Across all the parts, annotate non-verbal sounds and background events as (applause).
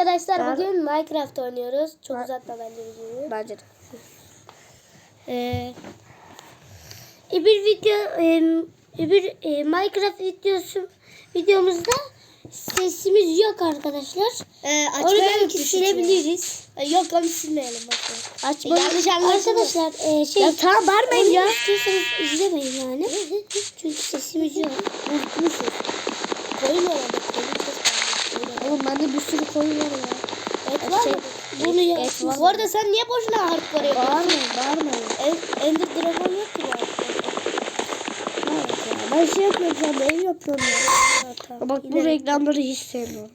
Arkadaşlar Ben- bugün Minecraft oynuyoruz. Çok Ben- uzatma bence videoyu. Bence de. Ee, bir video e, bir e, Minecraft videosu videomuzda sesimiz yok arkadaşlar. Ee, Onu belki silebiliriz. Ee, Yok onu silmeyelim bakalım. Açma. Yanlış anlaşılmasın. Arkadaşlar e, şey Ya tamam bağırmayın ya. İstiyorsanız izlemeyin yani. (laughs) Çünkü sesimiz yok. Unutmuşuz. Koyun orada. Bende bir sürü koyun var ya. Et var Şey- mı? Bunu ya. Et var. Bu arada sen niye boşuna harp var yapıyorsun? Bağırmayın bağırmayın. En- Ender Dragon yok ki ya. Ben şey anda ev yapıyorum ya. Bak bu reklamları hiç sevmiyorum.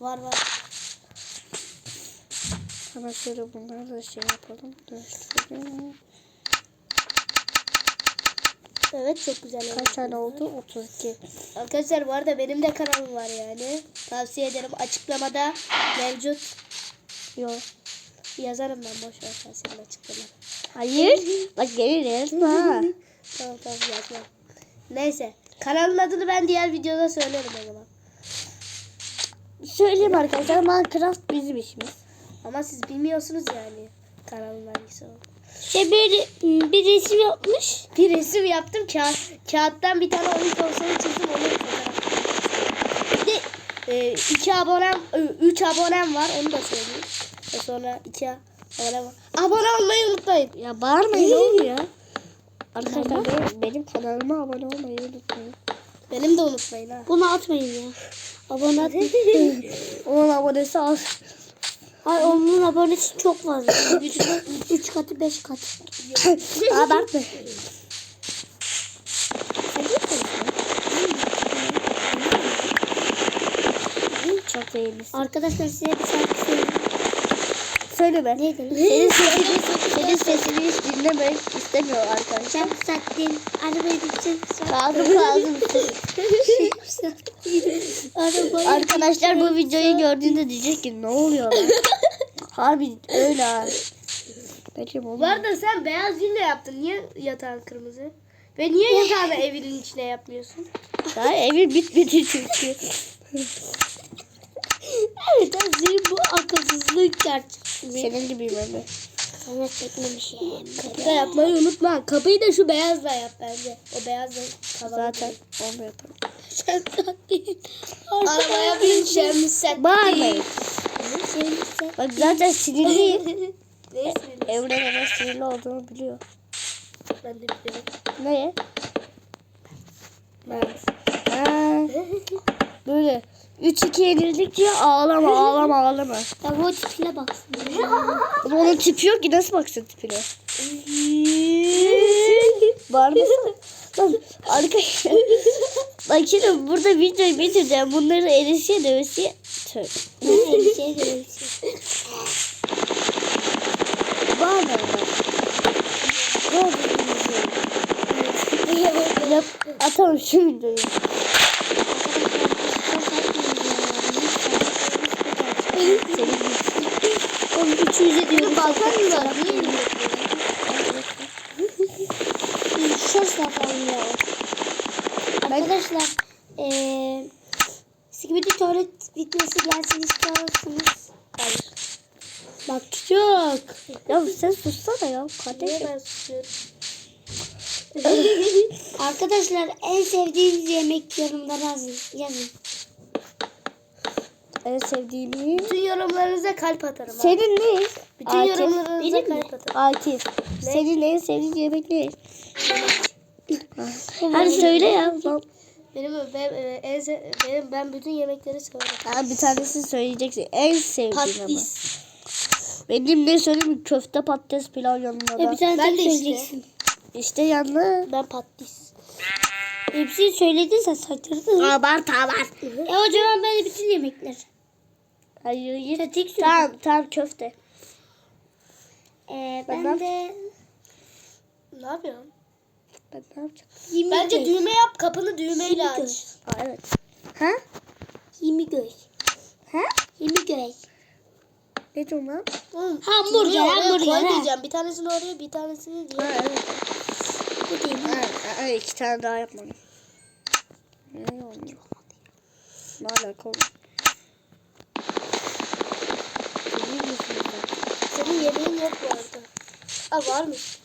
Var var. Hemen şöyle bunları da şey yapalım. Dönüştürelim. Evet çok güzel. oldu. Kaç tane oldu? 32. Arkadaşlar bu arada benim de kanalım var yani. Tavsiye ederim. Açıklamada mevcut. Yok. Yazarım ben boş ver sen senin açıklamanı. Hayır. (laughs) Bak geliriz. Ha. Tamam tamam yazmam. Neyse. Kanalın adını ben diğer videoda söylerim o zaman. Söyleyeyim arkadaşlar Minecraft bizim işimiz. Ama siz bilmiyorsunuz yani kanalın hangisi olduğunu. Şey bir, bir resim yapmış. Bir resim yaptım. Kağıt, kağıttan bir tane oyun konsolu çizdim. Onu. Bir de e, iki abonem, e, üç abonem var. Onu da söyleyeyim. Ve sonra iki abonem var. Abone olmayı unutmayın. Ya bağırmayın oğlum ya. Arkadaşlar benim, benim kanalıma abone olmayı unutmayın. Benim de unutmayın ha. Bunu atmayın ya. Abone (laughs) atmayın. Onun abonesi az. Ay onun abonesi çok fazla. 3 üç katı 5 katı. (laughs) Abartma. Çok beğenirsin. Arkadaşlar size bir şarkı Söyleme. Neydi? Senin sesini, senin (laughs) sesini hiç dinlemek istemiyor arkadaşlar. Sen sattın. Arabayı bütün Kaldım kaldım. (laughs) Arabayı Arkadaşlar bu videoyu gördüğünde diyecek ki ne oluyor lan? (laughs) Harbi öyle ha. Peki bu Bu arada sen beyaz yünle yaptın. Niye yatağın kırmızı? Ve niye yatağını evinin içine yapmıyorsun? Daha evi bitmedi çünkü. Evet bu akılsızlık gerçek. Senin gibiyim ben de. Sana çekmemişim. Kapıda yapmayı unutma. Kapıyı da şu beyazla yap bence. O beyazla kalan. Zaten olmuyor tabii. Sen sattın. Arabaya bineceğim. Set Bağırmayın. Bak zaten sinirliyim. (laughs) Neyse. Evren hemen sinirli olduğunu biliyor. Ben de biliyorum. Neye? Ha, böyle 3-2 yenildikçe ağlama ağlama ağlama. (laughs) Ya bu tipine baksın. (laughs) Ama onun tipi yok ki nasıl baksın tipine? (laughs) Bağırmasana. Lan arkadaşlar. Bak şimdi burada videoyu bitireceğim. Bunları erişe dövesiye. Tövbe. Bir şey görüyorsun. Bağırma. Yap, atalım şu videoyu. Oğlum üçümüze diyorum. Balkon mu var? Niye Şort yapalım ya. Arkadaşlar eee Skibidi tuvalet bitmesi gelsin istiyorsanız. Hayır. Bak çok. Ya sen sussana ya. Niye Kardeşim. ben susuyorum? (laughs) Arkadaşlar en sevdiğiniz yemek yorumlara yazın. yazın. En sevdiğini. Bütün yorumlarınıza kalp atarım. Senin ne? Bütün Akif. yorumlarınıza Benim mi? kalp atarım. Akif. Senin en sevdiğin yemek ne? Hadi söyle ya. Benim, ben, e, en benim, ben bütün yemekleri severim. Ha, bir tanesini söyleyeceksin. En sevdiğin ama. Patates. Benim ne söyleyeyim? Köfte patates pilav yanında E da. bir tane Ben de işte. söyleyeceksin. İşte yanlı. Ben patates. Hepsini söyledin sen saçırdın. Abart abart. E o zaman ben de bütün yemekler. Hayır. Sen tek Tamam tamam köfte. Ee, Ben ben de Ne yapıyorsun? Ben ne yapacağım? yemi Bence göz. düğme yap. Kapını düğmeyle Yemi aç. Aa, evet. Ha? Yemi göz. Ha? Yemi göz. Ne diyorsun lan? Hamburger, hamburger, Koy ha. diyeceğim. Bir tanesini oraya bir tanesini diye. Ha evet. Bu değil. Ha, ha, iki tane daha yapmalıyım. Ne olmuyor? Ne alaka oğlum? Senin yemeğin yok arada. Ha varmış.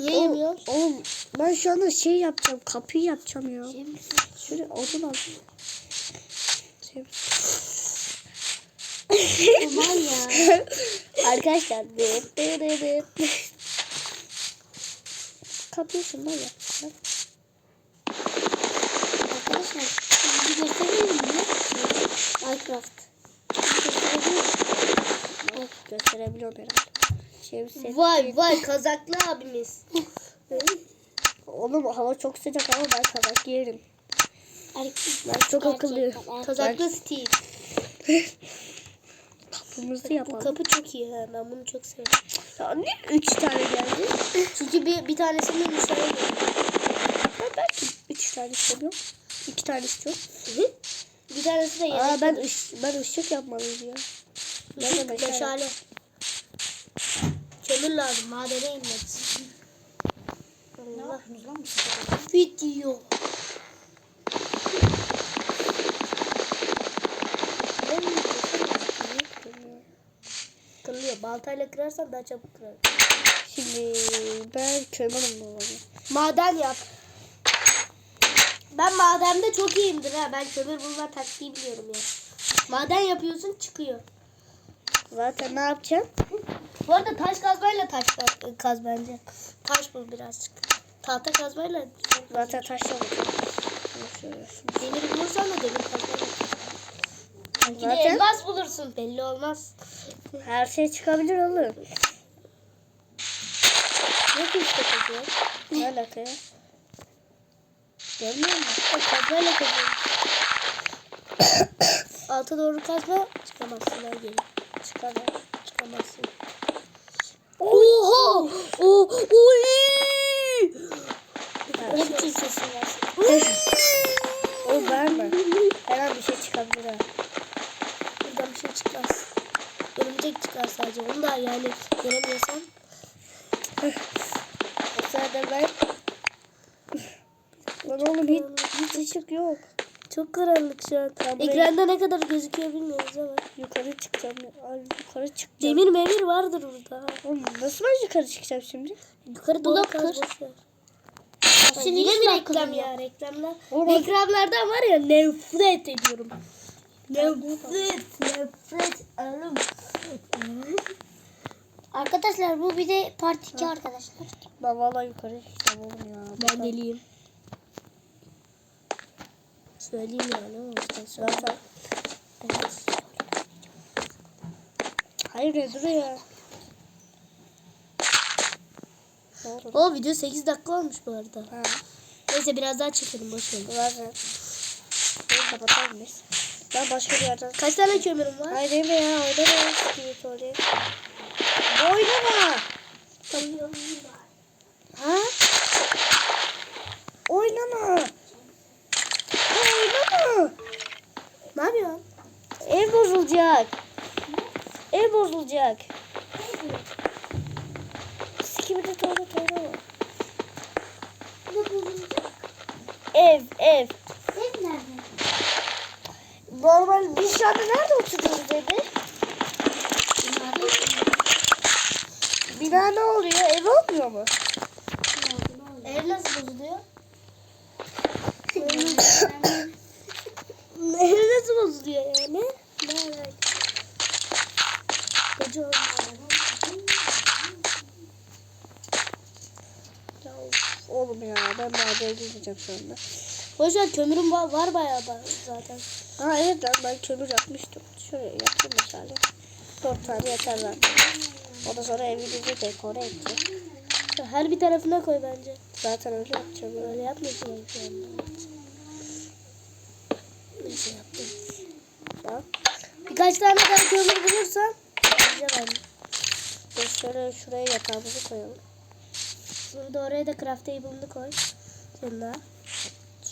Niye Oğlum- yemiyorsun? Oğlum ben şu anda şey yapacağım. Kapıyı yapacağım ya. Şey? Şöyle odun al. Şey- Aman ya. Arkadaşlar. dıt dıt dıt. Kapıyı şundan yap. Arkadaşlar şimdi gösterelim mi? Minecraft. Gösterebiliyorum herhalde. Sen- Vay vay kazaklı abimiz. (laughs) Oğlum hava çok sıcak ama ben kazak giyerim. Erkek- Ben çok akıllıyım. Gerçekten Kazaklı Steve. (laughs) Kapımızı Bu yapalım. kapı çok iyi ha. Ben bunu çok seviyorum. Ya ne üç tane geldi? Çünkü bir, bir tanesini dışarı geliyor. Ben belki üç tane istemiyorum. İki tane istiyorum. Bir tanesi de yemek. Aa ben ış ben ışık yapmalıyım ya. Nerede meşale? Meşale. Kömür lazım. Madene inmez. Allah. Video. Ben mi? Bilmiyorum. Kırılıyor. Baltayla kırarsan daha çabuk kırar. Şimdi ben kömürüm bu. Maden yap. Ben madende çok iyiyimdir ha. Ben kömür bulma taktiği biliyorum ya. Maden yapıyorsun çıkıyor. Zaten ne yapacağım? Bu arada taş kazmayla taş kaz, bence. Taş bul birazcık. Tahta kazmayla Zaten şunu. demir bulursan da demir kazmayla. Belki de Zaten- elmas bulursun. Belli olmaz. Her şey çıkabilir oğlum. Ne kazıyor? Ne alaka ya? Görmüyor musun? O kazmayla kazıyor. (coughs) Alta doğru kazma çıkamazsın. Ben gelin. Çıkar ya. Çıkamazsın. Oha! O, oy! Biçim sesin var? O verme. Her an bir şey çıkabilir ha. Buradan bir şey çıkmaz. Örümcek çıkar sadece. Onu da yani göremiyorsan. O sırada ben... Lan oğlum hiç, hiç ışık yok. Çok karanlık şu an. Buraya- Ekranda ne kadar gözüküyor bilmiyoruz ama. Yukarı çıkacağım. Ay, yukarı çıkacağım. Demir memir vardır burada. Oğlum nasıl ben yukarı çıkacağım şimdi? Yukarı doğru Blok kaz kır. boş ver. Şimdi Yine mi reklam ya reklamlar? Oğlum. Reklamlardan var ya nefret ediyorum. Nefret, nefret alım. Arkadaşlar bu bir de part 2 arkadaşlar. Ben valla yukarı çıkacağım oğlum ya. Ben deliyim. Söyleyeyim yani ama işte. Zaten. Hayır ne duruyor? O video 8 dakika olmuş bu arada. Ha. Neyse biraz daha çekelim boş ver. Zaten. Bunu kapatalım biz. Ben başka bir yerden... Kaç tane kömürüm var? Hayır mi ya? Oynama. Skibit oraya. Oynama. Ha? Oynama. Oynama. Ne yapıyorsun? Ev bozulacak. Ev bozulacak. Skibidi tuğla tuğla var. Ev, ev. Ev nerede? Normal biz şu anda nerede oturuyoruz evde? Bina ne oluyor? Ev olmuyor mu? Ev nasıl bozuluyor? Ev Ev nasıl bozuluyor yani? Ne alaka? Koca olmuş. Ya of, oğlum ya gideceğim şu anda. Boş ver kömürüm var, var bayağı zaten. Ha evet lan ben kömür yapmıştım. Şöyle yaptım mesela. Dört tane yeter zaten. Ondan sonra evimizi dekore edeceğim. Her bir tarafına koy bence. Zaten öyle yapacağım. Öyle. Yapmıyorsun şu anda. Neyse yaptım. Bak. Birkaç tane daha kömür bulursam yapacağım ben. Dur şöyle şuraya yatağımızı koyalım. Burada oraya da craft table'ını koy. Şunlar.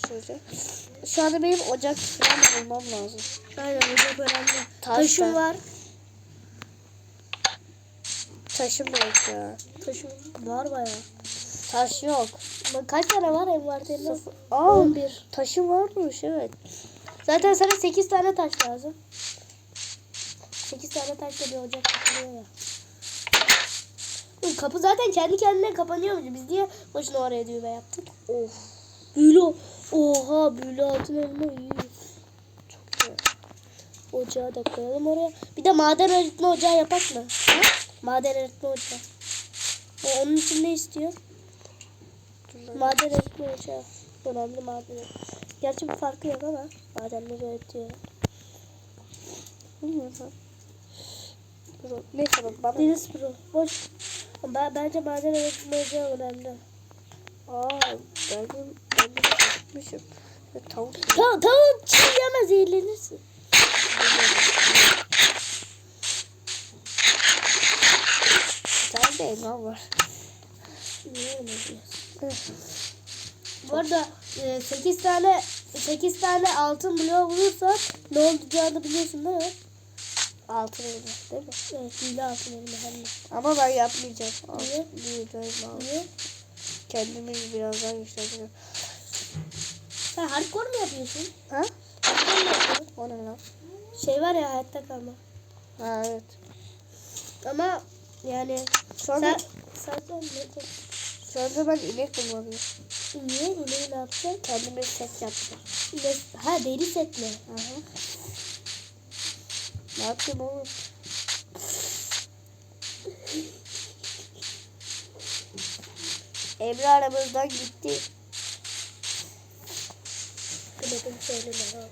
Şöyle. Şu anda benim ocak falan bulmam lazım. Aynen ocak önemli. Taş Taşım ben- var. Taşım yok ya. Taşım var bayağı. Taş yok. Bak Kaç tane var envanterinde? Sıfır. Aa, 11. taşı varmış evet. Zaten sana 8 tane taş lazım. 8 tane taşla bir ocak yapılıyor ya. Kapı zaten kendi kendine kapanıyormuş. Biz niye boşuna oraya düğme yaptık? Of Büyülü. Oha büyülü altın elma iyi. çok iyi. Ocağı da koyalım oraya. Bir de maden öğretme ocağı yapak mı? Ha? Maden öğretme ocağı. O onun için ne istiyor? Maden öğretme ocağı. Önemli maden. Gerçi bir farkı yok ama madenleri öğretiyor. Bilmiyorum. Neyse bak bana. Deniz Pro. Boş. Ben, bence maden öğretme ocağı önemli. Aa ben ben de acıkmışım. Ya, tavuk yiyorum. Tamam tamam çiğ yeme zehirlenirsin. Bir tane de elma var. Bu arada 8 tane 8 tane altın bloğu bulursak ne olacağını biliyorsun değil mi? Altın elma değil mi? Evet, hile altın elma hem de. Ama ben yapmayacağım. Niye? büyüdü elma al. Niye? Kendimi biraz daha yükselteceğim. Sen hardcore mu yapıyorsun? Ha? Hardcore mu yapıyorsun? O ne lan? Şey var ya hayatta kalma. Ha evet. Ama yani anda, sen zaten ne şu anda ben inek bulmalıyım. Niye? İneği ne yapacaksın? Kendime set yapacağım. Ne- Ha deri set mi? Aha. Ne yapayım oğlum? Emre aramızdan gitti. Kınadım söyleme ha.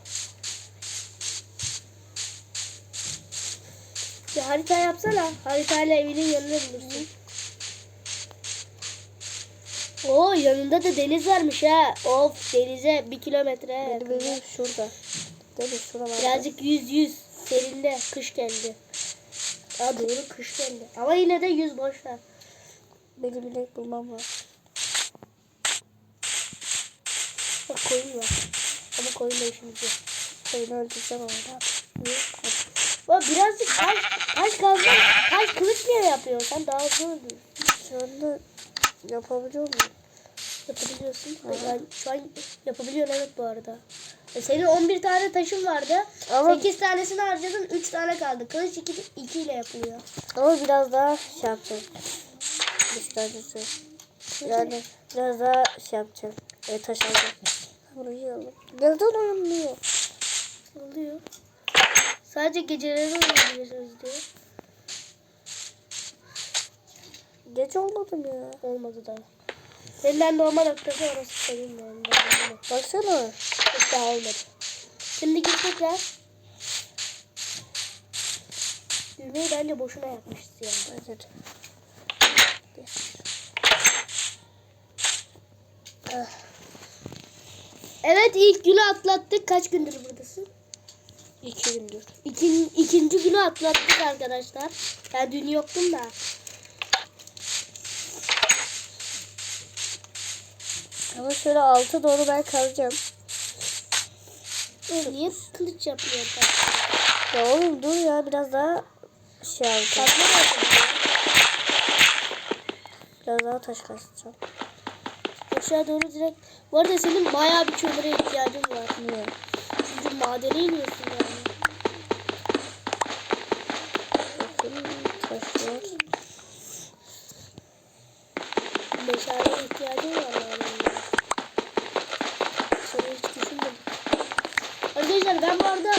Bir harita yapsana. Haritayla evinin yanına bulursun. Oo yanında da deniz varmış ha. Of denize bir kilometre. Benim evim şurada. Değil mi? Şuralarda. Birazcık yüz yüz. Serinde kış geldi. Aa doğru kış geldi. Ama yine de yüz boş ver. Benim inek bulmam var. Bak koyun var. Ama koyun da işimiz yok. Koyunu öldüreceğim ama ne yapayım? Bak birazcık taş, taş kazma, taş kılıç niye yapıyorsun? Sen daha hızlı öldürürsün. Şu anda yapabiliyor muyum? Yapabiliyorsun. Ben şu an yapabiliyorsun evet bu arada. E senin 11 tane taşın vardı. Ama- 8 tanesini harcadın 3 tane kaldı. Kılıç 2, 2 ile yapılıyor. Ama biraz daha şey yapacağım. Güçlendireceğim. Yani biraz daha şey yapacağım. E, taş alacağım. Burayı alalım. Neden oynuyor? Oluyor. Sadece geceleri oynayabilirsiniz diyor. Gece olmadı mı ya? Olmadı daha. Senin normal noktası orası senin yani. Baksana. Hiç daha olmadı. Şimdi git tekrar. Düğmeyi bence boşuna yapmışız yani. Evet. Evet ilk günü atlattık. Kaç gündür buradasın? İki gündür. İkin, ikinci günü atlattık arkadaşlar. Ben dün yoktum da. Ama şöyle alta doğru ben kazacağım. E, niye kılıç yapmıyor? Ya oğlum dur ya biraz daha şey alacağım. Biraz daha taş kazacağım. Aşağı doğru direkt. Bu arada senin bayağı bir kömüre ihtiyacın var. Niye? Çünkü madene iniyorsun yani. Bakayım taşlar. Meşaleye ihtiyacın var yani. Sonra hiç düşünmedim. Arkadaşlar ben bu arada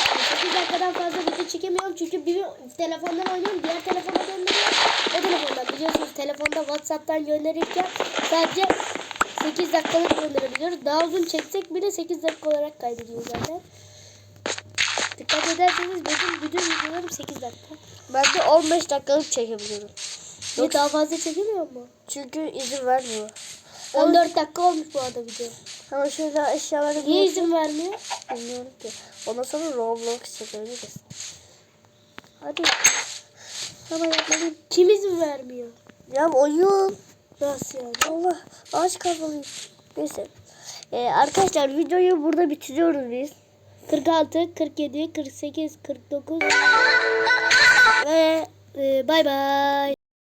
8 dakikadan fazla video çekemiyorum çünkü bir telefondan oynuyorum diğer telefona gönderiyorum. O telefondan biliyorsunuz telefonda Whatsapp'tan gönderirken sadece 8 dakikalık gönderebiliyoruz. Daha uzun çeksek bile 8 dakika olarak kaydediyor zaten. Dikkat ederseniz benim bütün videolarım 8 dakika. Ben de 15 dakikalık çekebiliyorum. Niye daha fazla çekemiyor mu? Çünkü izin vermiyor. 14 dakika olmuş bu arada video. Ama şöyle eşyaları Niye izin vermiyor? Bilmiyorum ki. Ondan sonra Roblox çekebiliriz. Hadi. Hemen yapmalıyım. Kim izin vermiyor? Ya oyun. Nasıl yani? Allah ağaç kazmalıyım. Neyse. Ee, arkadaşlar videoyu burada bitiriyoruz biz. 46, 47, 48, 49 ve e, bay bay.